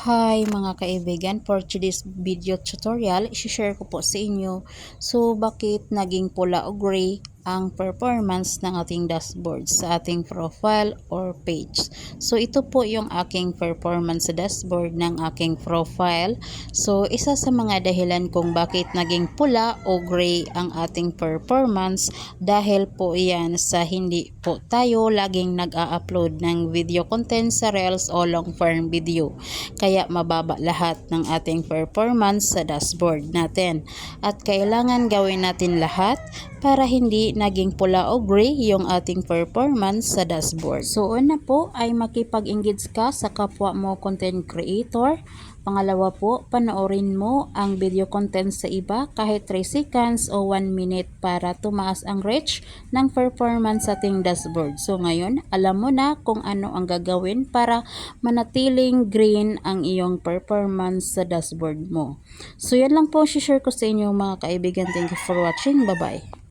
Hi mga kaibigan, for today's video tutorial, isi-share ko po sa inyo so bakit naging pula o gray ang performance ng ating dashboard sa ating profile or page. So ito po yung aking performance sa dashboard ng aking profile. So isa sa mga dahilan kung bakit naging pula o gray ang ating performance dahil po yan sa hindi po tayo laging nag-a-upload ng video content sa Reels o long form video kaya mababa lahat ng ating performance sa dashboard natin. At kailangan gawin natin lahat para hindi naging pula o gray yung ating performance sa dashboard. So una po ay makipag-engage ka sa kapwa mo content creator. Pangalawa po, panoorin mo ang video content sa iba kahit 3 seconds o 1 minute para tumaas ang reach ng performance sa ating dashboard. So ngayon, alam mo na kung ano ang gagawin para manatiling green ang iyong performance sa dashboard mo. So yan lang po share ko sa inyo mga kaibigan. Thank you for watching. Bye-bye.